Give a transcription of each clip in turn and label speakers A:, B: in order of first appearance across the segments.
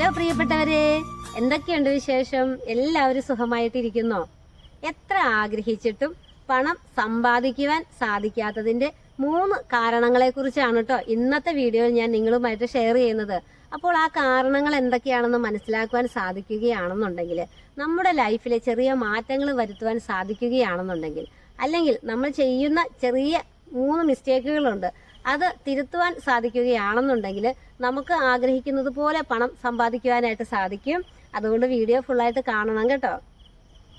A: Hello പ്രിയപ്പെട്ടവരെ എന്തൊക്കെയുണ്ട് വിശേഷം? എല്ലാവരും സുഖമായിട്ടിരിക്കുന്നോ? എത്ര ആഗ്രഹിച്ചിട്ടും പണം സമ്പാദിക്കുവാൻ സാധിക്കാത്തതിന്റെ മൂന്ന് കാരണങ്ങളെ കുറിച്ചാണ് കേട്ടോ ഇന്നത്തെ വീഡിയോയിൽ ഞാൻ നിങ്ങളുമായിട്ട് ഷെയർ ചെയ്യുന്നത്. അപ്പോൾ ആ കാരണങ്ങൾ എന്തൊക്കെയാണെന്ന് മനസ്സിലാക്കുവാൻ സാധിക്കുകയാണെന്നുണ്ടെങ്കിൽ നമ്മുടെ ലൈഫിലെ ചെറിയ മാറ്റങ്ങൾ വരുത്തുവാൻ സാധിക്കുകയാണെന്നുണ്ടെങ്കിൽ അല്ലെങ്കിൽ നമ്മൾ ചെയ്യുന്ന ചെറിയ മൂന്ന് മിസ്റ്റേക്കുകളുണ്ട് അത് തിരുത്തുവാൻ സാധിക്കുകയാണെന്നുണ്ടെങ്കിൽ നമുക്ക് ആഗ്രഹിക്കുന്നത് പോലെ പണം സമ്പാദിക്കുവാനായിട്ട് സാധിക്കും. അതുകൊണ്ട് വീഡിയോ ഫുള്ളായിട്ട് കാണണം കേട്ടോ.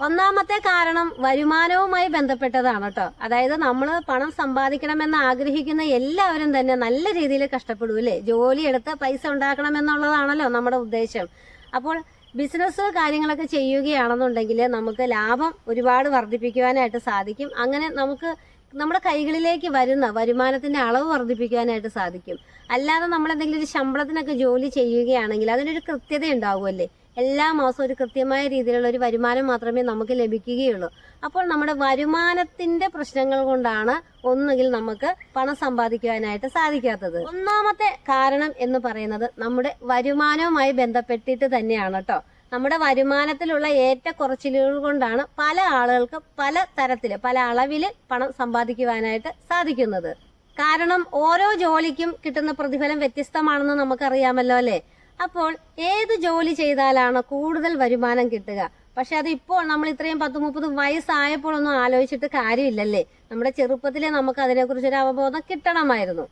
A: ഒന്നാമത്തെ കാരണം വരുമാനവുമായി ബന്ധപ്പെട്ടതാണ് കേട്ടോ. അതായത് നമ്മൾ പണം സമ്പാദിക്കണമെന്ന് ആഗ്രഹിക്കുന്ന എല്ലാവരും തന്നെ നല്ല രീതിയിൽ കഷ്ടപ്പെടും അല്ലേ? ജോലി എടുത്ത് പൈസ ഉണ്ടാക്കണം എന്നുള്ളതാണല്ലോ നമ്മുടെ ഉദ്ദേശം. അപ്പോൾ ബിസിനസ് കാര്യങ്ങളൊക്കെ ചെയ്യുകയാണെന്നുണ്ടെങ്കിൽ നമുക്ക് ലാഭം ഒരുപാട് വർദ്ധിപ്പിക്കുവാനായിട്ട് സാധിക്കും. അങ്ങനെ നമുക്ക് നമ്മുടെ കൈകളിലേക്ക് വരുന്ന വരുമാനത്തിന്റെ അളവ് വർദ്ധിപ്പിക്കാനായിട്ട് സാധിക്കും. അല്ലാതെ നമ്മൾ എന്തെങ്കിലും ഒരു ശമ്പളത്തിനൊക്കെ ജോലി ചെയ്യുകയാണെങ്കിൽ അതിനൊരു കൃത്യത ഉണ്ടാവുമല്ലേ? എല്ലാ മാസവും ഒരു കൃത്യമായ രീതിയിലുള്ള ഒരു വരുമാനം മാത്രമേ നമുക്ക് ലഭിക്കുകയുള്ളൂ. അപ്പോൾ നമ്മുടെ വരുമാനത്തിന്റെ പ്രശ്നങ്ങൾ കൊണ്ടാണ് ഒന്നുകിൽ നമുക്ക് പണം സമ്പാദിക്കുവാനായിട്ട് സാധിക്കാത്തത്. ഒന്നാമത്തെ കാരണം എന്ന് പറയുന്നത് നമ്മുടെ വരുമാനവുമായി ബന്ധപ്പെട്ടിട്ട് തന്നെയാണ് കേട്ടോ നമ്മുടെ വരുമാനത്തിലുള്ള ഏറ്റക്കുറച്ചിലുകൾ കൊണ്ടാണ് പല ആളുകൾക്ക് പല തരത്തിൽ പല അളവിൽ പണം സമ്പാദിക്കുവാനായിട്ട് സാധിക്കുന്നത്. കാരണം ഓരോ ജോലിക്കും കിട്ടുന്ന പ്രതിഫലം വ്യത്യസ്തമാണെന്ന് നമുക്കറിയാമല്ലോ അല്ലേ? അപ്പോൾ ഏത് ജോലി ചെയ്താലാണ് കൂടുതൽ വരുമാനം കിട്ടുക? പക്ഷെ അത് ഇപ്പോൾ നമ്മൾ ഇത്രയും പത്ത് മുപ്പത് വയസ്സായപ്പോഴൊന്നും ആലോചിച്ചിട്ട് കാര്യമില്ലല്ലേ? നമ്മുടെ ചെറുപ്പത്തിലെ നമുക്ക് അതിനെക്കുറിച്ചൊരു അവബോധം കിട്ടണമായിരുന്നു.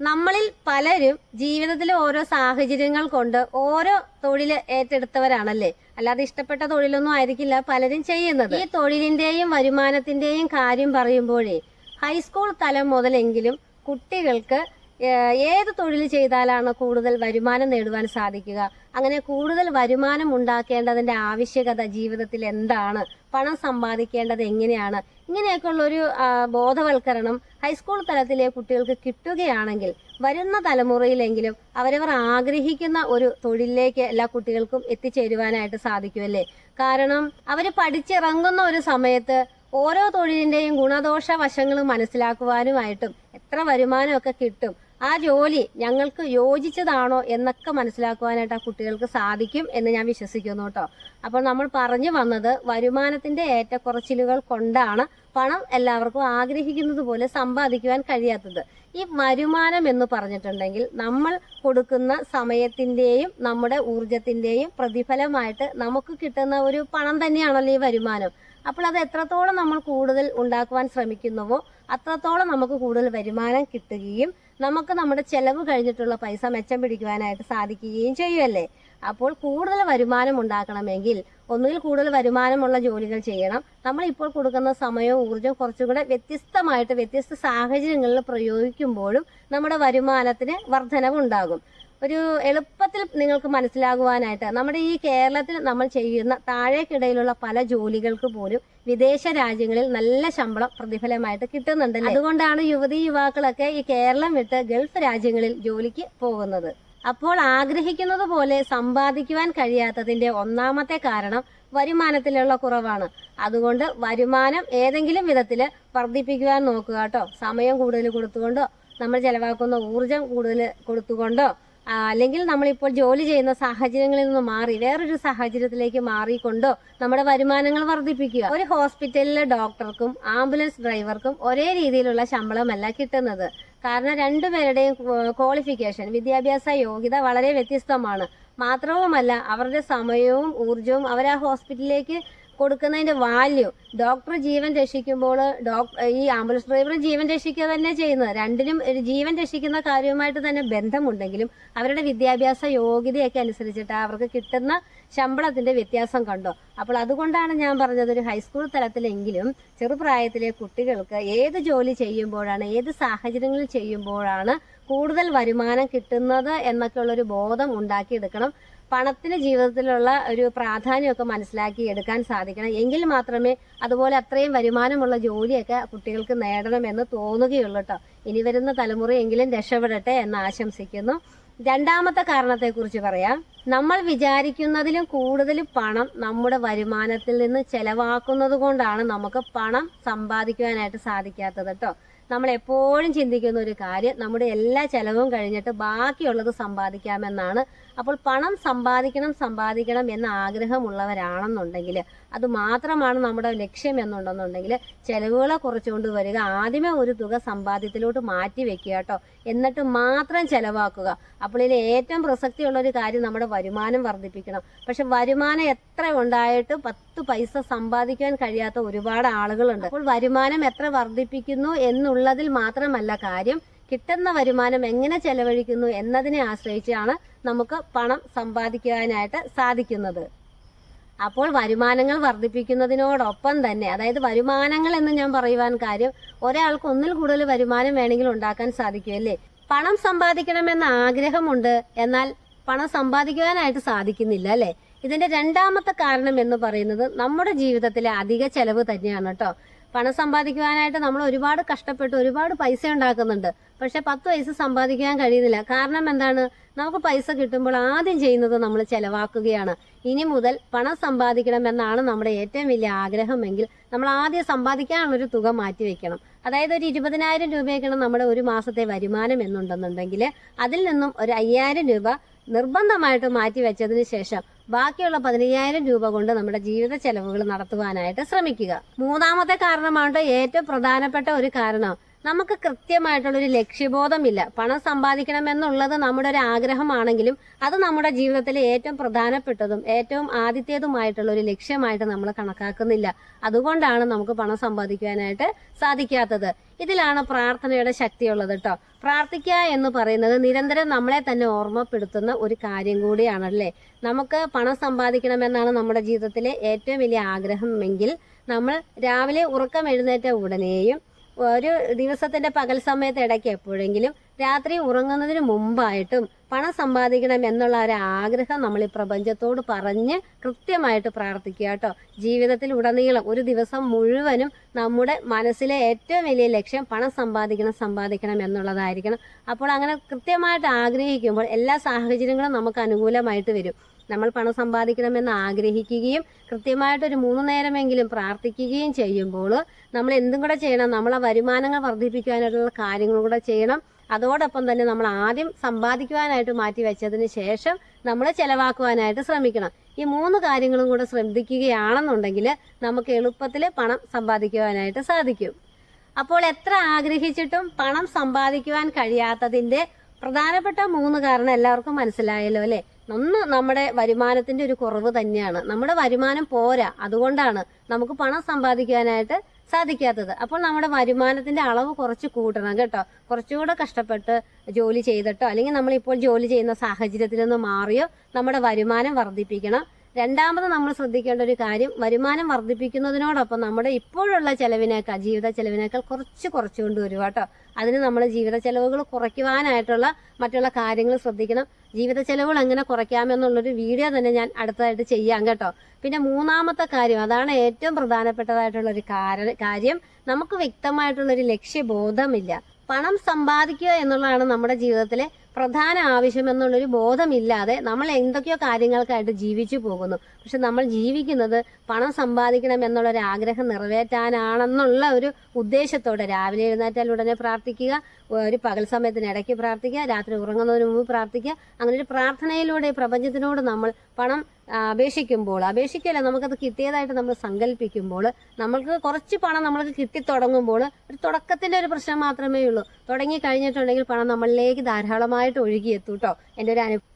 A: നമ്മളിൽ പലരും ജീവിതത്തിലെ ഓരോ സാഹചര്യങ്ങൾ കൊണ്ട് ഓരോ തൊഴിൽ ഏറ്റെടുത്തവരാണല്ലേ? അല്ലാതെ ഇഷ്ടപ്പെട്ട തൊഴിലൊന്നും ആയിരിക്കില്ല പലരും ചെയ്യുന്നത്. ഈ തൊഴിലിന്റെയും വരുമാനത്തിന്റെയും കാര്യം പറയുമ്പോഴേ ഹൈസ്കൂൾ തലം മുതലെങ്കിലും കുട്ടികൾക്ക് ഏത് തൊഴിൽ ചെയ്താലാണ് കൂടുതൽ വരുമാനം നേടുവാൻ സാധിക്കുക? അങ്ങനെ കൂടുതൽ വരുമാനം ഉണ്ടാക്കേണ്ടതിന്റെ ആവശ്യകത ജീവിതത്തിൽ എന്താണ്? പണം സമ്പാദിക്കേണ്ടത് എങ്ങനെയാണ്? ഇങ്ങനെയൊക്കെയുള്ള ഒരു ബോധവൽക്കരണം ഹൈസ്കൂൾ തലത്തിലെ കുട്ടികൾക്ക് കിട്ടുകയാണെങ്കിൽ വരുന്ന തലമുറയിലെങ്കിലും അവരവർ ആഗ്രഹിക്കുന്ന ഒരു തൊഴിലിലേക്ക് എല്ലാ കുട്ടികൾക്കും എത്തിച്ചേരുവാനായിട്ട് സാധിക്കുമല്ലേ കാരണം അവർ പഠിച്ചിറങ്ങുന്ന ഒരു സമയത്ത് ഓരോ തൊഴിലിന്റെയും ഗുണദോഷ വശങ്ങൾ മനസ്സിലാക്കുവാനുമായിട്ടും എത്ര വരുമാനമൊക്കെ കിട്ടും. ആ ജോലി ഞങ്ങൾക്ക് യോജിച്ചതാണോ എന്നൊക്കെ മനസ്സിലാക്കുവാനായിട്ട് ആ കുട്ടികൾക്ക് സാധിക്കും എന്ന് ഞാൻ വിശ്വസിക്കുന്നു കേട്ടോ. അപ്പോൾ നമ്മൾ പറഞ്ഞു വന്നത് വരുമാനത്തിന്റെ ഏറ്റക്കുറച്ചിലുകൾ കൊണ്ടാണ് പണം എല്ലാവർക്കും ആഗ്രഹിക്കുന്നത് പോലെ സമ്പാദിക്കുവാൻ കഴിയാത്തത്. ഈ വരുമാനം എന്ന് പറഞ്ഞിട്ടുണ്ടെങ്കിൽ നമ്മൾ കൊടുക്കുന്ന സമയത്തിന്റെയും നമ്മുടെ ഊർജത്തിന്റെയും പ്രതിഫലമായിട്ട് നമുക്ക് കിട്ടുന്ന ഒരു പണം തന്നെയാണല്ലോ ഈ വരുമാനം. അപ്പോൾ അത് എത്രത്തോളം നമ്മൾ കൂടുതൽ ഉണ്ടാക്കുവാൻ ശ്രമിക്കുന്നുവോ അത്രത്തോളം നമുക്ക് കൂടുതൽ വരുമാനം കിട്ടുകയും നമുക്ക് നമ്മുടെ ചെലവ് കഴിഞ്ഞിട്ടുള്ള പൈസ മെച്ചം പിടിക്കുവാനായിട്ട് സാധിക്കുകയും ചെയ്യുമല്ലേ അപ്പോൾ കൂടുതൽ വരുമാനം ഉണ്ടാക്കണമെങ്കിൽ ഒന്നുകിൽ കൂടുതൽ വരുമാനമുള്ള ജോലികൾ ചെയ്യണം. നമ്മൾ ഇപ്പോൾ കൊടുക്കുന്ന സമയവും ഊർജവും കുറച്ചുകൂടെ വ്യത്യസ്തമായിട്ട് വ്യത്യസ്ത സാഹചര്യങ്ങളിൽ പ്രയോഗിക്കുമ്പോഴും നമ്മുടെ വരുമാനത്തിന് വർധനവുണ്ടാകും. ഒരു എളുപ്പത്തിൽ നിങ്ങൾക്ക് മനസ്സിലാകുവാനായിട്ട് നമ്മുടെ ഈ കേരളത്തിൽ നമ്മൾ ചെയ്യുന്ന താഴേക്കിടയിലുള്ള പല ജോലികൾക്ക് പോലും വിദേശ രാജ്യങ്ങളിൽ നല്ല ശമ്പളം പ്രതിഫലമായിട്ട് കിട്ടുന്നുണ്ട് അതുകൊണ്ടാണ് യുവതി യുവാക്കളൊക്കെ ഈ കേരളം വിട്ട് ഗൾഫ് രാജ്യങ്ങളിൽ ജോലിക്ക് പോകുന്നത്. അപ്പോൾ ആഗ്രഹിക്കുന്നത് പോലെ സമ്പാദിക്കുവാൻ കഴിയാത്തതിന്റെ ഒന്നാമത്തെ കാരണം വരുമാനത്തിലുള്ള കുറവാണ്. അതുകൊണ്ട് വരുമാനം ഏതെങ്കിലും വിധത്തിൽ വർദ്ധിപ്പിക്കുവാൻ നോക്കുക കേട്ടോ. സമയം കൂടുതൽ കൊടുത്തുകൊണ്ടോ നമ്മൾ ചെലവാക്കുന്ന ഊർജം കൂടുതൽ കൊടുത്തുകൊണ്ടോ അല്ലെങ്കിൽ നമ്മളിപ്പോൾ ജോലി ചെയ്യുന്ന സാഹചര്യങ്ങളിൽ നിന്ന് മാറി വേറൊരു സാഹചര്യത്തിലേക്ക് മാറിക്കൊണ്ടോ നമ്മുടെ വരുമാനങ്ങൾ വർദ്ധിപ്പിക്കുക. ഒരു ഹോസ്പിറ്റലിലെ ഡോക്ടർക്കും ആംബുലൻസ് ഡ്രൈവർക്കും ഒരേ രീതിയിലുള്ള ശമ്പളമല്ല കിട്ടുന്നത്. കാരണം രണ്ടുപേരുടെയും ക്വാളിഫിക്കേഷൻ വിദ്യാഭ്യാസ യോഗ്യത വളരെ വ്യത്യസ്തമാണ്. മാത്രവുമല്ല അവരുടെ സമയവും ഊർജവും അവർ ആ ഹോസ്പിറ്റലിലേക്ക് കൊടുക്കുന്നതിന്റെ വാല്യൂ ഡോക്ടർ ജീവൻ രക്ഷിക്കുമ്പോൾ ഡോക്ടർ ഈ ആംബുലൻസ് ഡ്രൈവർ ജീവൻ രക്ഷിക്കുക തന്നെ ചെയ്യുന്നത്. രണ്ടിനും ഒരു ജീവൻ രക്ഷിക്കുന്ന കാര്യവുമായിട്ട് തന്നെ ബന്ധമുണ്ടെങ്കിലും അവരുടെ വിദ്യാഭ്യാസ യോഗ്യതയൊക്കെ അനുസരിച്ചിട്ട് അവർക്ക് കിട്ടുന്ന ശമ്പളത്തിന്റെ വ്യത്യാസം കണ്ടോ? അപ്പോൾ അതുകൊണ്ടാണ് ഞാൻ പറഞ്ഞത് ഒരു ഹൈസ്കൂൾ തലത്തിലെങ്കിലും ചെറുപ്രായത്തിലെ കുട്ടികൾക്ക് ഏത് ജോലി ചെയ്യുമ്പോഴാണ് ഏത് സാഹചര്യങ്ങളിൽ ചെയ്യുമ്പോഴാണ് കൂടുതൽ വരുമാനം കിട്ടുന്നത് എന്നൊക്കെയുള്ളൊരു ബോധം ഉണ്ടാക്കിയെടുക്കണം. പണത്തിന് ജീവിതത്തിലുള്ള ഒരു പ്രാധാന്യമൊക്കെ മനസ്സിലാക്കി എടുക്കാൻ സാധിക്കണം. എങ്കിൽ മാത്രമേ അതുപോലെ അത്രയും വരുമാനമുള്ള ജോലിയൊക്കെ കുട്ടികൾക്ക് നേടണമെന്ന് തോന്നുകയുള്ളൂ കേട്ടോ ഇനി വരുന്ന തലമുറയെങ്കിലും രക്ഷപ്പെടട്ടെ എന്ന് ആശംസിക്കുന്നു. രണ്ടാമത്തെ കാരണത്തെക്കുറിച്ച് പറയാം. നമ്മൾ വിചാരിക്കുന്നതിലും കൂടുതൽ പണം നമ്മുടെ വരുമാനത്തിൽ നിന്ന് ചെലവാക്കുന്നത് കൊണ്ടാണ് നമുക്ക് പണം സമ്പാദിക്കുവാനായിട്ട് സാധിക്കാത്തത് കേട്ടോ നമ്മൾ എപ്പോഴും ചിന്തിക്കുന്ന ഒരു കാര്യം നമ്മുടെ എല്ലാ ചെലവും കഴിഞ്ഞിട്ട് ബാക്കിയുള്ളത് സമ്പാദിക്കാമെന്നാണ്. അപ്പോൾ പണം സമ്പാദിക്കണം സമ്പാദിക്കണം എന്ന ആഗ്രഹമുള്ളവരാണെന്നുണ്ടെങ്കിൽ അത് മാത്രമാണ് നമ്മുടെ ലക്ഷ്യം എന്നുണ്ടെന്നുണ്ടെങ്കിൽ ചെലവുകളെ കുറച്ചുകൊണ്ട് വരിക ആദ്യമേ ഒരു തുക സമ്പാദ്യത്തിലോട്ട് മാറ്റി വെക്കുക കേട്ടോ. എന്നിട്ട് മാത്രം ചെലവാക്കുക. അപ്പോൾ ഇതിൽ ഏറ്റവും പ്രസക്തിയുള്ള ഒരു കാര്യം നമ്മുടെ വരുമാനം വർദ്ധിപ്പിക്കണം. പക്ഷെ വരുമാനം എത്ര ഉണ്ടായിട്ട് പത്ത് പൈസ സമ്പാദിക്കാൻ കഴിയാത്ത ഒരുപാട് ആളുകളുണ്ട്. അപ്പോൾ വരുമാനം എത്ര വർദ്ധിപ്പിക്കുന്നു എന്നുള്ളതിൽ മാത്രമല്ല കാര്യം കിട്ടുന്ന വരുമാനം എങ്ങനെ ചെലവഴിക്കുന്നു എന്നതിനെ ആശ്രയിച്ചാണ് നമുക്ക് പണം സമ്പാദിക്കുവാനായിട്ട് സാധിക്കുന്നത്. അപ്പോൾ വരുമാനങ്ങൾ വർദ്ധിപ്പിക്കുന്നതിനോടൊപ്പം തന്നെ അതായത് വരുമാനങ്ങൾ എന്ന് ഞാൻ പറയുവാൻ കാര്യം ഒരാൾക്ക് ഒന്നിൽ കൂടുതൽ വരുമാനം വേണമെങ്കിൽ ഉണ്ടാക്കാൻ സാധിക്കുമല്ലേ? പണം സമ്പാദിക്കണമെന്ന ആഗ്രഹമുണ്ട് എന്നാൽ പണം സമ്പാദിക്കുവാനായിട്ട് സാധിക്കുന്നില്ല അല്ലേ? ഇതിന്റെ രണ്ടാമത്തെ കാരണം എന്ന് പറയുന്നത് നമ്മുടെ ജീവിതത്തിലെ അധിക ചെലവ് തന്നെയാണ് കേട്ടോ. പണം സമ്പാദിക്കുവാനായിട്ട് നമ്മൾ ഒരുപാട് കഷ്ടപ്പെട്ട് ഒരുപാട് പൈസ ഉണ്ടാക്കുന്നുണ്ട്. പക്ഷെ പത്ത് പൈസ സമ്പാദിക്കാൻ കഴിയുന്നില്ല. കാരണം എന്താണ്? നമുക്ക് പൈസ കിട്ടുമ്പോൾ ആദ്യം ചെയ്യുന്നത് നമ്മൾ ചെലവാക്കുകയാണ്. ഇനി മുതൽ പണം സമ്പാദിക്കണമെന്നാണ് നമ്മുടെ ഏറ്റവും വലിയ ആഗ്രഹമെങ്കിൽ നമ്മൾ ആദ്യം സമ്പാദിക്കാനുള്ളൊരു തുക മാറ്റി വെക്കണം. അതായത് ഒരു ഇരുപതിനായിരം രൂപയൊക്കെയാണ് നമ്മുടെ ഒരു മാസത്തെ വരുമാനം എന്നുണ്ടെന്നുണ്ടെങ്കിൽ അതിൽ നിന്നും ഒരു അയ്യായിരം രൂപ നിർബന്ധമായിട്ട് മാറ്റി വെച്ചതിന് ശേഷം ബാക്കിയുള്ള പതിനയ്യായിരം രൂപ കൊണ്ട് നമ്മുടെ ജീവിത ചെലവുകൾ നടത്തുവാനായിട്ട് ശ്രമിക്കുക. മൂന്നാമത്തെ കാരണമാണ് ഏറ്റവും പ്രധാനപ്പെട്ട ഒരു കാരണം നമുക്ക് കൃത്യമായിട്ടുള്ളൊരു ലക്ഷ്യബോധമില്ല. പണം സമ്പാദിക്കണം എന്നുള്ളത് നമ്മുടെ ഒരു ആഗ്രഹമാണെങ്കിലും അത് നമ്മുടെ ജീവിതത്തിലെ ഏറ്റവും പ്രധാനപ്പെട്ടതും ഏറ്റവും ആദ്യത്തേതുമായിട്ടുള്ള ഒരു ലക്ഷ്യമായിട്ട് നമ്മൾ കണക്കാക്കുന്നില്ല. അതുകൊണ്ടാണ് നമുക്ക് പണം സമ്പാദിക്കുവാനായിട്ട് സാധിക്കാത്തത്. ഇതിലാണ് പ്രാർത്ഥനയുടെ ശക്തിയുള്ളത് കേട്ടോ പ്രാർത്ഥിക്കുക എന്ന് പറയുന്നത് നിരന്തരം നമ്മളെ തന്നെ ഓർമ്മപ്പെടുത്തുന്ന ഒരു കാര്യം കൂടിയാണല്ലേ? നമുക്ക് പണം സമ്പാദിക്കണമെന്നാണ് നമ്മുടെ ജീവിതത്തിലെ ഏറ്റവും വലിയ ആഗ്രഹമെങ്കിൽ നമ്മൾ രാവിലെ ഉറക്കം എഴുന്നേറ്റ ഉടനെയും ഒരു ദിവസത്തിന്റെ പകൽ സമയത്ത് ഇടയ്ക്ക് എപ്പോഴെങ്കിലും രാത്രി ഉറങ്ങുന്നതിന് മുമ്പായിട്ടും പണം സമ്പാദിക്കണം എന്നുള്ള ഒരു ആഗ്രഹം നമ്മൾ ഈ പ്രപഞ്ചത്തോട് പറഞ്ഞ് കൃത്യമായിട്ട് പ്രാർത്ഥിക്കുക കേട്ടോ. ജീവിതത്തിൽ ഉടനീളം ഒരു ദിവസം മുഴുവനും നമ്മുടെ മനസ്സിലെ ഏറ്റവും വലിയ ലക്ഷ്യം പണം സമ്പാദിക്കണം സമ്പാദിക്കണം എന്നുള്ളതായിരിക്കണം. അപ്പോൾ അങ്ങനെ കൃത്യമായിട്ട് ആഗ്രഹിക്കുമ്പോൾ എല്ലാ സാഹചര്യങ്ങളും നമുക്ക് അനുകൂലമായിട്ട് വരും. നമ്മൾ പണം സമ്പാദിക്കണമെന്ന് ആഗ്രഹിക്കുകയും കൃത്യമായിട്ടൊരു മൂന്ന് നേരമെങ്കിലും പ്രാർത്ഥിക്കുകയും ചെയ്യുമ്പോൾ നമ്മൾ എന്തും കൂടെ ചെയ്യണം. നമ്മളെ വരുമാനങ്ങൾ വർദ്ധിപ്പിക്കാനായിട്ടുള്ള കാര്യങ്ങൾ കൂടെ ചെയ്യണം. അതോടൊപ്പം തന്നെ നമ്മൾ ആദ്യം സമ്പാദിക്കുവാനായിട്ട് മാറ്റി വെച്ചതിന് ശേഷം നമ്മൾ ചെലവാക്കുവാനായിട്ട് ശ്രമിക്കണം. ഈ മൂന്ന് കാര്യങ്ങളും കൂടെ ശ്രദ്ധിക്കുകയാണെന്നുണ്ടെങ്കിൽ നമുക്ക് എളുപ്പത്തിൽ പണം സമ്പാദിക്കുവാനായിട്ട് സാധിക്കും. അപ്പോൾ എത്ര ആഗ്രഹിച്ചിട്ടും പണം സമ്പാദിക്കുവാൻ കഴിയാത്തതിന്റെ പ്രധാനപ്പെട്ട മൂന്ന് കാരണം എല്ലാവർക്കും മനസ്സിലായല്ലോ അല്ലെ? ഒന്ന് നമ്മുടെ വരുമാനത്തിന്റെ ഒരു കുറവ് തന്നെയാണ്. നമ്മുടെ വരുമാനം പോരാ. അതുകൊണ്ടാണ് നമുക്ക് പണം സമ്പാദിക്കാനായിട്ട് സാധിക്കാത്തത്. അപ്പോൾ നമ്മുടെ വരുമാനത്തിന്റെ അളവ് കുറച്ച് കൂട്ടണം കേട്ടോ. കുറച്ചുകൂടെ കഷ്ടപ്പെട്ട് ജോലി ചെയ്തിട്ടോ അല്ലെങ്കിൽ നമ്മളിപ്പോൾ ജോലി ചെയ്യുന്ന സാഹചര്യത്തിൽ നിന്ന് മാറിയോ നമ്മുടെ വരുമാനം വർദ്ധിപ്പിക്കണം. രണ്ടാമത് നമ്മൾ ശ്രദ്ധിക്കേണ്ട ഒരു കാര്യം വരുമാനം വർദ്ധിപ്പിക്കുന്നതിനോടൊപ്പം നമ്മുടെ ഇപ്പോഴുള്ള ചെലവിനേക്കാൾ ജീവിത ചെലവിനേക്കാൾ കുറച്ച് കുറച്ച് കൊണ്ടുവരിക കേട്ടോ. അതിന് നമ്മൾ ജീവിത ചെലവുകൾ കുറയ്ക്കുവാനായിട്ടുള്ള മറ്റുള്ള കാര്യങ്ങൾ ശ്രദ്ധിക്കണം. ജീവിത ചെലവുകൾ എങ്ങനെ കുറയ്ക്കാമെന്നുള്ളൊരു വീഡിയോ തന്നെ ഞാൻ അടുത്തതായിട്ട് ചെയ്യാം കേട്ടോ. പിന്നെ മൂന്നാമത്തെ കാര്യം അതാണ് ഏറ്റവും പ്രധാനപ്പെട്ടതായിട്ടുള്ള ഒരു കാര്യം. നമുക്ക് വ്യക്തമായിട്ടുള്ള ഒരു ലക്ഷ്യബോധമില്ല. പണം സമ്പാദിക്കുക എന്നുള്ളതാണ് നമ്മുടെ ജീവിതത്തിലെ പ്രധാന ആവശ്യം എന്നുള്ളൊരു ബോധമില്ലാതെ നമ്മൾ എന്തൊക്കെയോ കാര്യങ്ങൾക്കായിട്ട് ജീവിച്ചു പോകുന്നു. പക്ഷെ നമ്മൾ ജീവിക്കുന്നത് പണം സമ്പാദിക്കണം എന്നുള്ളൊരു ആഗ്രഹം നിറവേറ്റാനാണെന്നുള്ള ഒരു ഉദ്ദേശത്തോടെ രാവിലെ എഴുന്നേറ്റാൽ ഉടനെ പ്രാർത്ഥിക്കുക ഒരു പകൽ സമയത്തിന് ഇടയ്ക്ക് പ്രാർത്ഥിക്കുക രാത്രി ഉറങ്ങുന്നതിന് മുമ്പ് പ്രാർത്ഥിക്കുക. അങ്ങനെ ഒരു പ്രാർത്ഥനയിലൂടെ പ്രപഞ്ചത്തിനോട് നമ്മൾ പണം അപേക്ഷിക്കുമ്പോൾ അപേക്ഷിക്കല്ല നമുക്കത് കിട്ടിയതായിട്ട് നമ്മൾ സങ്കല്പിക്കുമ്പോൾ നമ്മൾക്ക് കുറച്ച് പണം നമ്മൾക്ക് കിട്ടിത്തുടങ്ങുമ്പോൾ ഒരു തുടക്കത്തിന്റെ ഒരു പ്രശ്നം മാത്രമേ ഉള്ളൂ തുടങ്ങി കഴിഞ്ഞിട്ടുണ്ടെങ്കിൽ പണം നമ്മളിലേക്ക് ധാരാളമായിട്ട് ഒഴുകിയെത്തും കേട്ടോ എന്റെ ഒരു അനുഭവം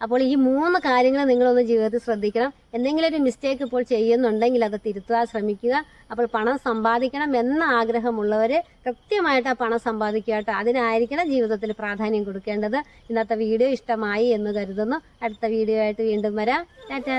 A: അപ്പോൾ ഈ മൂന്ന് കാര്യങ്ങൾ നിങ്ങളൊന്ന് ജീവിതത്തിൽ ശ്രദ്ധിക്കണം. എന്തെങ്കിലും ഒരു മിസ്റ്റേക്ക് ഇപ്പോൾ ചെയ്യുന്നുണ്ടെങ്കിൽ അത് തിരുത്തുവാൻ ശ്രമിക്കുക. അപ്പോൾ പണം സമ്പാദിക്കണം എന്ന ആഗ്രഹമുള്ളവർ കൃത്യമായിട്ട് ആ പണം സമ്പാദിക്കുക കേട്ടോ അതിനായിരിക്കണം ജീവിതത്തിൽ പ്രാധാന്യം കൊടുക്കേണ്ടത്. ഇന്നത്തെ വീഡിയോ ഇഷ്ടമായി എന്ന് കരുതുന്നു. അടുത്ത വീഡിയോ ആയിട്ട് വീണ്ടും വരാം. ടാറ്റാ!